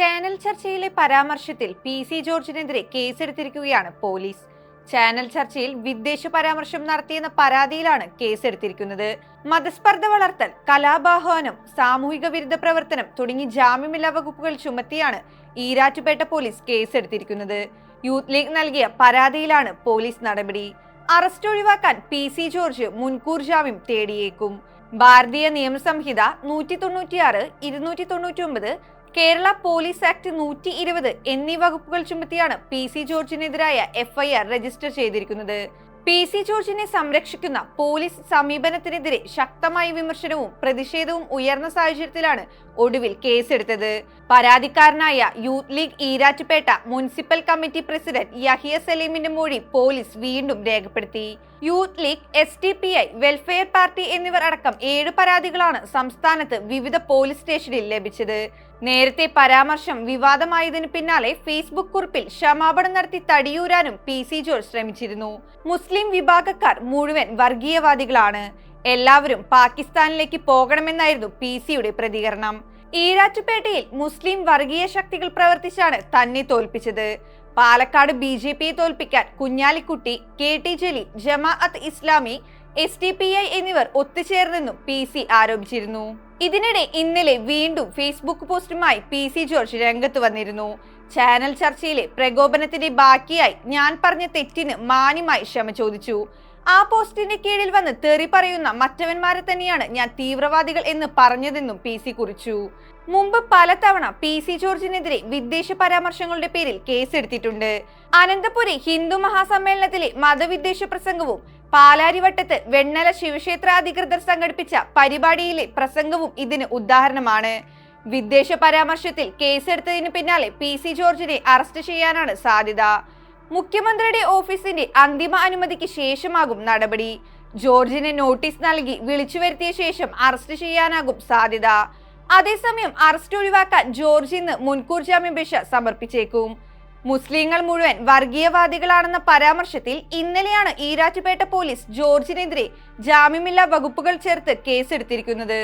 Channel ചർച്ചയിലെ പരാമർശത്തിൽ P C ജോർജിനെതിരെ കേസെടുത്തിരിക്കുകയാണ് പോലീസ്. ചാനൽ ചർച്ചയിൽ വിദ്വേഷ പരാമർശം നടത്തിയെന്ന പരാതിയിലാണ് കേസെടുത്തിരിക്കുന്നത്. മതസ്പർദ്ധ വളർത്തൽ കലാബാഹ്വാനം സാമൂഹിക വിരുദ്ധ പ്രവർത്തനം തുടങ്ങി ജാമ്യമില്ലാ വകുപ്പുകൾ ചുമത്തിയാണ് ഈരാറ്റുപേട്ട പോലീസ് കേസെടുത്തിരിക്കുന്നത്. യൂത്ത് ലീഗ് നൽകിയ പരാതിയിലാണ് പോലീസ് നടപടി. അറസ്റ്റ് ഒഴിവാക്കാൻ പി സി ജോർജ് മുൻകൂർ ജാമ്യം തേടിയേക്കും. ഭാരതീയ നിയമസംഹിത നൂറ്റി തൊണ്ണൂറ്റിയാറ് ഇരുന്നൂറ്റി തൊണ്ണൂറ്റി ഒമ്പത് കേരള പോലീസ് ആക്ട് നൂറ്റി ഇരുപത് എന്നീ വകുപ്പുകൾ ചുമത്തിയാണ് പി സി ജോർജിനെതിരായ എഫ്ഐആർ രജിസ്റ്റർ ചെയ്തിരിക്കുന്നത്. പി സി ജോർജിനെ സംരക്ഷിക്കുന്ന പോലീസ് സമീപനത്തിനെതിരെ ശക്തമായ വിമർശനവും പ്രതിഷേധവും ഉയർന്ന സാഹചര്യത്തിലാണ് ഒടുവിൽ കേസെടുത്തത്. പരാതിക്കാരനായ youth league Erattupetta municipal committee president Yahiya സലീമിന്റെ മൊഴി പോലീസ് വീണ്ടും രേഖപ്പെടുത്തി. Youth league S T P I welfare party എന്നിവർ അടക്കം ഏഴ് പരാതികളാണ് സംസ്ഥാനത്ത് വിവിധ പോലീസ് സ്റ്റേഷനിൽ ലഭിച്ചത്. നേരത്തെ പരാമർശം വിവാദമായതിനു പിന്നാലെ ഫേസ്ബുക്ക് കുറിപ്പിൽ ക്ഷമാപണം നടത്തി തടിയൂരാനും പി സി ജോർജ് ശ്രമിച്ചിരുന്നു. മുസ്ലിം വിഭാഗക്കാർ മുഴുവൻ വർഗീയവാദികളാണ്. എല്ലാവരും പാകിസ്ഥാനിലേക്ക് പോകണമെന്നായിരുന്നു പി സിയുടെ പ്രതികരണം. ഈരാറ്റുപേട്ടയിൽ മുസ്ലിം വർഗീയ ശക്തികൾ പ്രവർത്തിച്ചാണ് തന്നെ തോൽപ്പിച്ചത്. പാലക്കാട് ബി ജെ പിയെ തോൽപ്പിക്കാൻ Kunhalikutty K T Jaleel Jamaat Islami S T P I എന്നിവർ ഒത്തുചേർന്നെന്നും പി സി ആരോപിച്ചിരുന്നു. ഇതിനിടെ ഇന്നലെ വീണ്ടും ഫേസ്ബുക്ക് പോസ്റ്റുമായി പി സി ജോർജ് രംഗത്ത് വന്നിരുന്നു. ചാനൽ ചർച്ചയിലെ പ്രകോപനത്തിന്റെ ബാക്കിയായി ഞാൻ പറഞ്ഞ തെറ്റിന് മാന്യമായി ക്ഷമ ചോദിച്ചു. ആ പോസ്റ്റിന്റെ കീഴിൽ വന്ന് തെറി പറയുന്ന മറ്റവന്മാരെ തന്നെയാണ് ഞാൻ തീവ്രവാദികൾ എന്ന് പറഞ്ഞതെന്നും പി സി കുറിച്ചു. മുമ്പ് പലതവണ പി സി ജോർജിനെതിരെ വിദ്വേഷ പരാമർശങ്ങളുടെ പേരിൽ കേസെടുത്തിട്ടുണ്ട്. അനന്തപുരി ഹിന്ദു മഹാസമ്മേളനത്തിലെ മതവിദ്വേഷ പ്രസംഗവും പാലാരിവട്ടത്ത് വെണ്ണല ശിവക്ഷേത്ര അധികൃതർ സംഘടിപ്പിച്ച പരിപാടിയിലെ പ്രസംഗവും ഇതിന് ഉദാഹരണമാണ്. വിദ്വേഷ പരാമർശത്തിൽ കേസെടുത്തതിന് പിന്നാലെ പി സി ജോർജിനെ അറസ്റ്റ് ചെയ്യാനാണ് സാധ്യത. മുഖ്യമന്ത്രിയുടെ ഓഫീസിന്റെ അന്തിമ അനുമതിക്ക് ശേഷമാകും നടപടി. ജോർജിന് നോട്ടീസ് നൽകി വിളിച്ചു വരുത്തിയ ശേഷം അറസ്റ്റ് ചെയ്യാനാകും സാധ്യത. അതേസമയം അറസ്റ്റ് ഒഴിവാക്കാൻ ജോർജ് ഇന്ന് മുൻകൂർ ജാമ്യാപേക്ഷ സമർപ്പിച്ചേക്കും. മുസ്ലിങ്ങൾ മുഴുവൻ വർഗീയവാദികളാണെന്ന പരാമർശത്തിൽ ഇന്നലെയാണ് ഈരാറ്റുപേട്ട പോലീസ് ജോർജിനെതിരെ ജാമ്യമില്ലാ വകുപ്പുകൾ ചേർത്ത് കേസെടുത്തിരിക്കുന്നത്.